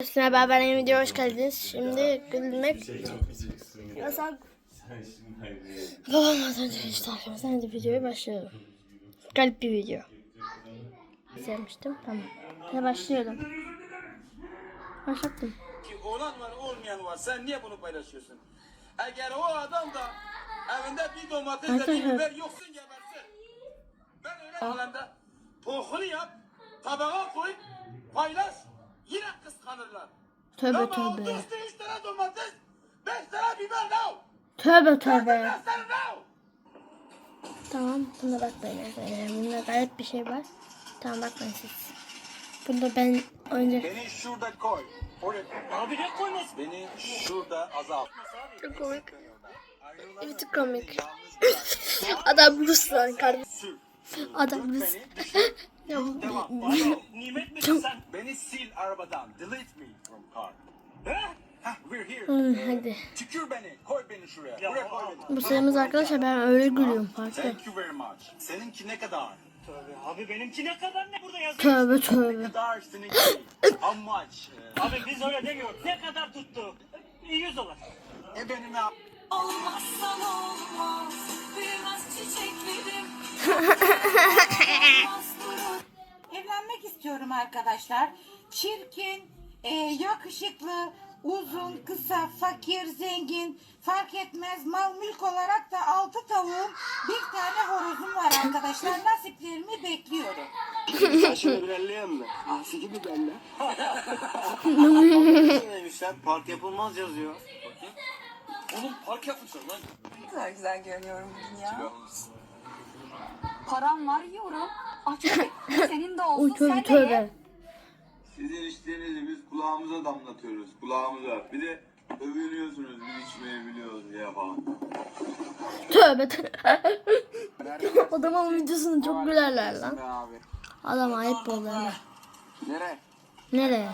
Arkadaşlar beraber yeni videoya hoş geldiniz. Şimdi gülmek yasak. Babam az önce işte arkamızdan hadi videoya başlayalım. Garip bir video. Sevmiştim tamam. Hadi başlıyorum. Başlattım. ki olan var olmayan var. Sen niye bunu paylaşıyorsun? Eğer o adam da evinde bir domates de bir Arkadaşlar- biber yoksun gebersin. Ben öyle alanda pohunu yap, tabağa koy, paylaş. Yine kıskanırlar. Tövbe Ama tövbe. işte üç tane domates, beş tane biber now. Tövbe tövbe. Tamam buna bakmayın arkadaşlar. Bunda garip bir şey var. Tamam bakmayın siz. Bunda ben önce... Beni şurada koy. Oraya. Abi ne koymasın? Beni şurada azalt. Çok komik. Evet çok komik. Adam Rus lan kardeşim. Adam Rus. ya bu... Devam. Nimet misin sen? Beni sil arabadan. Delete me from car. We're here. Hı, hadi. Tükür beni. Koy beni şuraya. Ya, Buraya koy beni. Bu sayımız arkadaşlar ben öyle gülüyorum farklı. Thank you very much. Seninki ne kadar? Tövbe abi benimki ne kadar ne burada yazıyor? Tövbe Ne tövbe. kadar seninki? How much? Ee, Abi biz öyle demiyoruz. Ne kadar tuttu? 100 dolar. E benim ne? Olmazsan olmaz, büyümez çiçeklerim. Evlenmek istiyorum arkadaşlar. Çirkin, e, yakışıklı, uzun, kısa, fakir, zengin fark etmez. Mal mülk olarak da altı tavuğum, bir tane horozum var arkadaşlar. Nasiplerimi bekliyorum. Saçını birelleyeyim mi? Asi gibi belli. Demişler park yapılmaz yazıyor. Oğlum park yapmışlar lan. Ne kadar güzel görünüyorum bugün ya. Param var yiyorum. Senin de olsun Uy tövbe sen de tövbe. ye. Sizin içtiğinizi biz kulağımıza damlatıyoruz. Kulağımıza. Bir de övünüyorsunuz biz içmeyi biliyoruz ya falan. Tövbe tövbe. Adamın videosunu çok gülerler lan. Adam ayıp oldu ama. Nere? Nereye?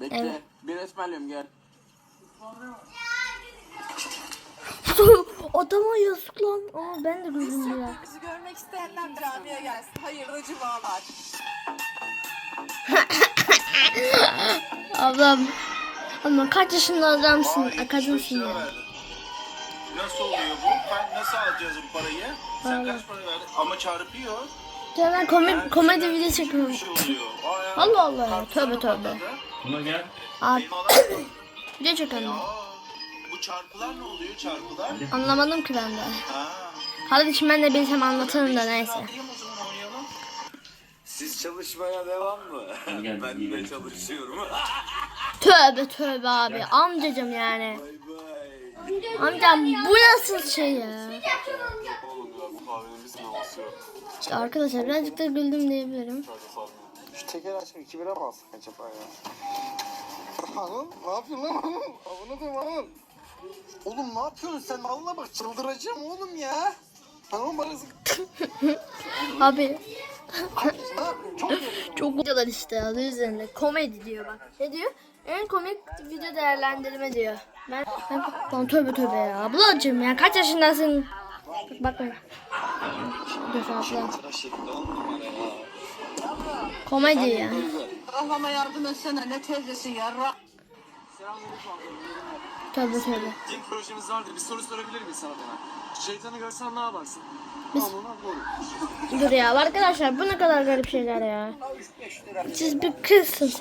Bekle. Evet. Bir ısmarlıyorum gel. Adama yazık lan. Aa, ben de güldüm biraz. Bizi görmek isteyenler camiye gelsin. Hayırlı cumalar. Ablam. Ama kaç yaşında adamsın? Aa, Kadınsın ya. verdin. Nasıl oluyor bu? Ben nasıl alacağız bu parayı? Sen kaç para verdin? Ama çarpıyor. Ben komedi, komedi video çekiyorum. Şey ya. Allah Allah ya. Tövbe tövbe. patladı. Abi Benim alan- video çekiyorum. Bu çarpılar ne oluyor çarpılar? Anlamadım ki ben de. Ha. Kardeşim ben de bilsem anlatırım da neyse. Siz çalışmaya devam mı? ben de çalışıyorum. Tövbe tövbe abi. Amcacım yani. Amcam bu nasıl şey ya? İşte arkadaşlar birazcık da güldüm diyebilirim. Şu teker açık iki bira mı alsak acaba ya? Hanım ne yapıyorsun lan hanım? Avını da hanım. Oğlum ne yapıyorsun sen? Vallahi bak çıldıracağım oğlum ya. Hanım bana. Abi? Çok çok videolar işte adı üzerinde. Komedi diyor bak. Ne diyor? En komik video değerlendirme diyor. Ben, ben lan tövbe tövbe ya. Ablacım ya kaç yaşındasın? Bak abla. Numara ya. Komedi ya. Allah'ıma yardım etsene ne teyzesi ya. Tövbe tövbe. İlk projemiz vardı. Bir soru sorabilir miyiz sana bana? Şeytanı görsen ne yaparsın? Dur ya arkadaşlar bu ne kadar garip şeyler ya. Siz bir kızsın siz.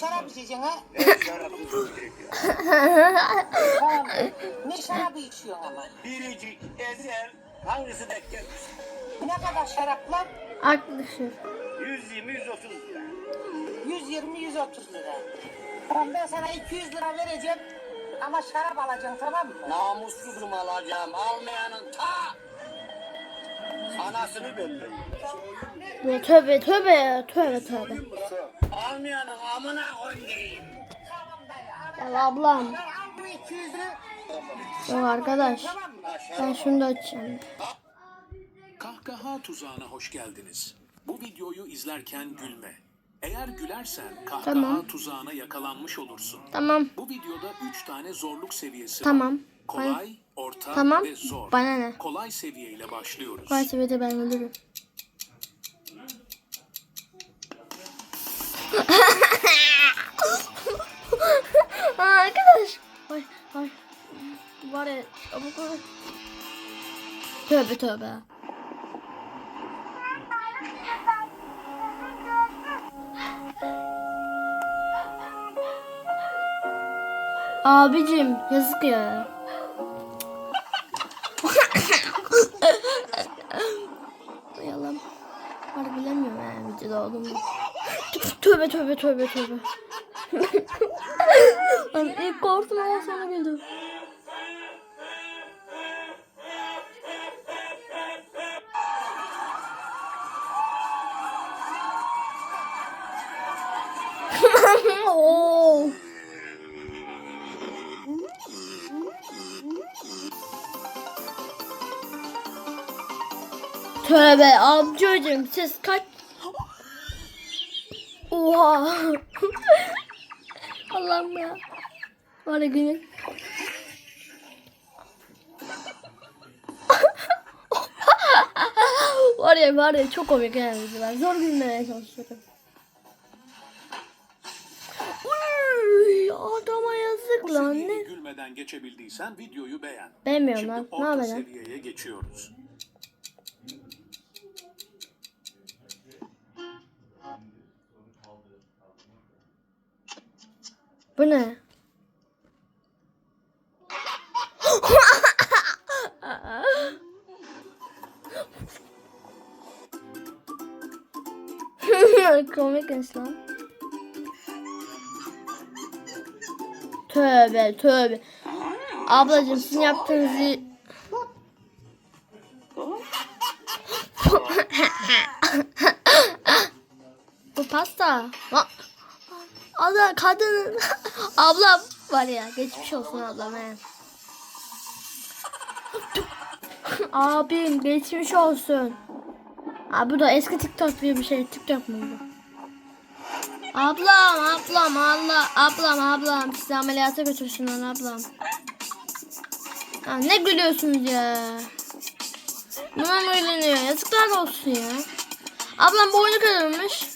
Şarap içeceksin ha? ne şarabı içiyorsun ama? Biricik, ezel, hangisi denk gelmiş? Ne kadar şaraplar? Arkadaşlar. 120-130 lira. 120-130 lira. Tamam ben sana 200 lira vereceğim. Ama şarap alacaksın tamam mı? Namussuzum alacağım. Almayanın ta anasını belli. Ya tövbe tövbe ya tövbe tövbe. Almayanın amına koyayım. Ya ablam. Al bu 200 lira. Yok arkadaş. Ben şunu da açacağım. Kahkaha tuzağına hoş geldiniz. Bu videoyu izlerken gülme. Eğer gülersen kahkaha tamam. tuzağına yakalanmış olursun. Tamam. Bu videoda 3 tane zorluk seviyesi tamam. var. Kolay, orta tamam. ve zor. Bana ne? Kolay seviyeyle başlıyoruz. Kolay seviyede ben ölürüm. Arkadaş. Ay, ay. Var ya. Tövbe tövbe. Abicim yazık ya. Yalan. Var bilemiyorum yani videoda olduğumu. Tövbe tövbe tövbe tövbe. Lan ilk korktum ama sonra güldüm. Oo. Tövbe amcacığım siz kaç... Oha. Allah'ım ya. Var ya günün. var ya var ya çok komik yani videolar. Zor gülmeye çalışıyorum. Adama yazık Bu lan ne? gülmeden geçebildiysen videoyu beğen. Beğenmiyorum lan. Ne orta yapacağım? seviyeye geçiyoruz. Bu ne? Komikmiş lan. Tövbe tövbe. Ablacığım sizin yaptığınızı... Bu pasta. Lan- Ada kadın. ablam var ya geçmiş olsun ablam he. Abim geçmiş olsun. Abi bu da eski TikTok gibi bir şey. TikTok mu bu? Ablam ablam Allah ablam ablam sizi ameliyata götürsünler ablam. Ya ne gülüyorsunuz ya? Buna mı gülünüyor? Yazıklar olsun ya. Ablam boynu kırılmış.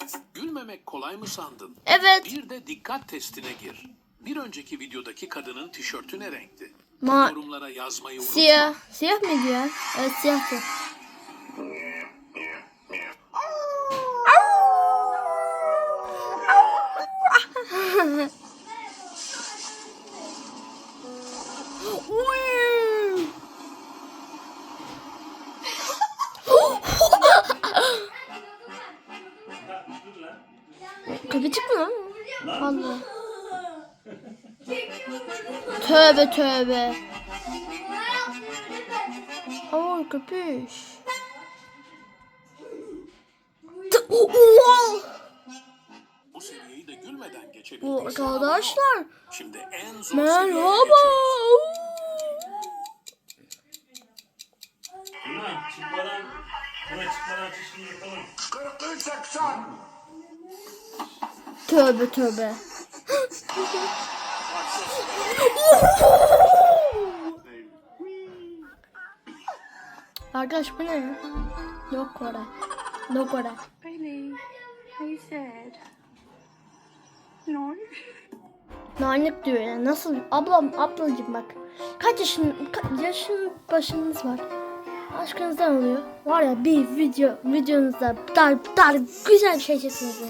Gülmemek kolay mı sandın? Evet. Bir de dikkat testine gir. Bir önceki videodaki kadının tişörtü ne renkti? Ma Yorumlara yazmayı unutma. siyah. Siyah mıydı ya? Evet siyahtı. Tövbe tövbe. Oo köpüş. Bu seviyeyi de gülmeden Bu geçebildiysen arkadaşlar. Şimdi en zor Merhaba. Buna çıkmadan, buna çıkmadan çişini yapalım. Tövbe tövbe. Arkadaş bu ne ya? Yok orada. Yok orada. Really? I said. No. Nanik diyor ya. Nasıl? Ablam, ablacığım bak. Kaç yaşın, ka- yaşın başınız var. Aşkınızdan oluyor. Var ya bir video, videonuzda dar, dar güzel bir şey çeksiniz.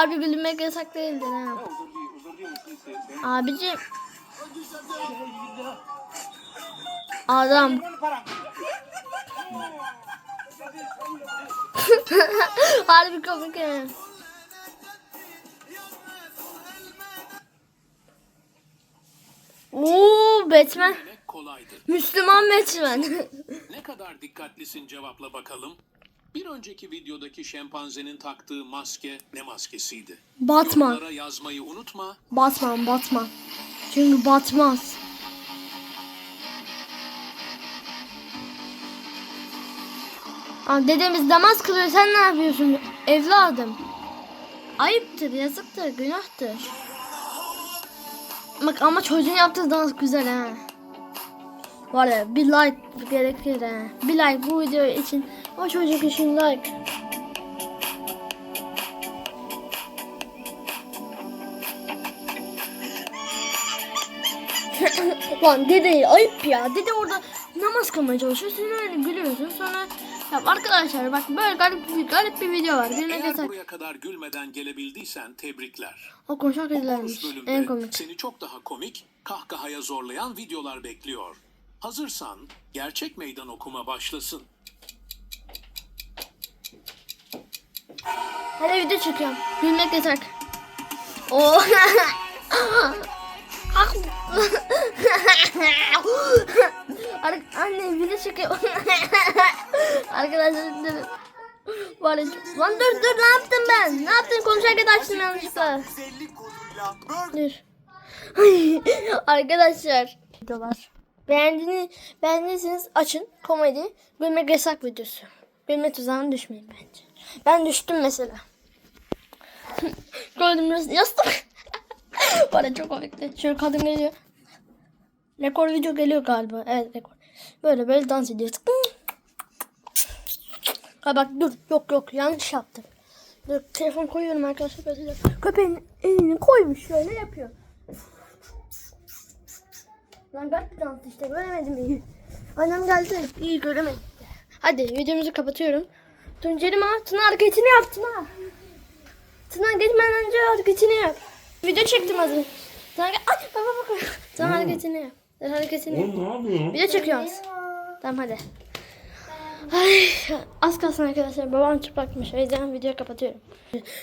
Harbi gülmek yasak değildir ha. Abicim. Adam. Harbi komik ya. Oo Batman. Müslüman Batman. Ne kadar dikkatlisin cevapla bakalım. Bir önceki videodaki şempanzenin taktığı maske ne maskesiydi? Batman. Yorumlara yazmayı unutma. Batman, Batman. Çünkü batmaz. Aa, dedemiz namaz kılıyor sen ne yapıyorsun evladım? Ayıptır, yazıktır, günahtır. Bak ama çocuğun yaptığı dans güzel ha. Var ya bir like gerekir he. Bir like bu video için. O çocuk için like. Lan dede ayıp ya. Dede orada namaz kılmaya çalışıyor. Sen öyle gülüyorsun. Sonra ya arkadaşlar bak böyle garip bir, garip bir video var. Birine Eğer geçer. buraya kadar gülmeden gelebildiysen tebrikler. O konuşan kedilermiş. En komik. seni çok daha komik, kahkahaya zorlayan videolar bekliyor. Hazırsan gerçek meydan okuma başlasın. Hadi video çekiyorum. Gülmek yasak. Oo. Ah. Anne video çekiyor. Arkadaşlar ya, lan dur dur ne yaptım ben? Ne yaptım konuşarken açtım yanlışlıkla. Dur. Arkadaşlar. Videolar. Beğendiğini, beğendiyseniz açın. Komedi. Gülmek yasak videosu. Gülme tuzağına düşmeyin bence. Ben düştüm mesela. Gördüm biraz yastık. Bana çok komikti. Şöyle kadın geliyor. Rekor video geliyor galiba. Evet rekor. Böyle böyle dans ediyor. Ha bak dur. Yok yok yanlış yaptım. Dur telefon koyuyorum arkadaşlar. Köpeğin elini koymuş şöyle yapıyor. Lan garip bir dans işte göremedim iyi. Annem geldi iyi göremedim. Hadi videomuzu kapatıyorum. Tuncer'im ha Tuna hareketini yap Tuna. Tuna gitmeden önce hareketini yap. Video çektim az önce. Tuna. Ay bak bak. Tuna hareketini yap. Sen hareketini yap. Oğlum ne yapıyorsun? Video çekiyoruz. Tamam hadi. Ay, az kalsın arkadaşlar. Babam çıplakmış. O yüzden videoyu kapatıyorum.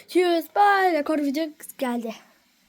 Cheers. Bye. Rekor video geldi.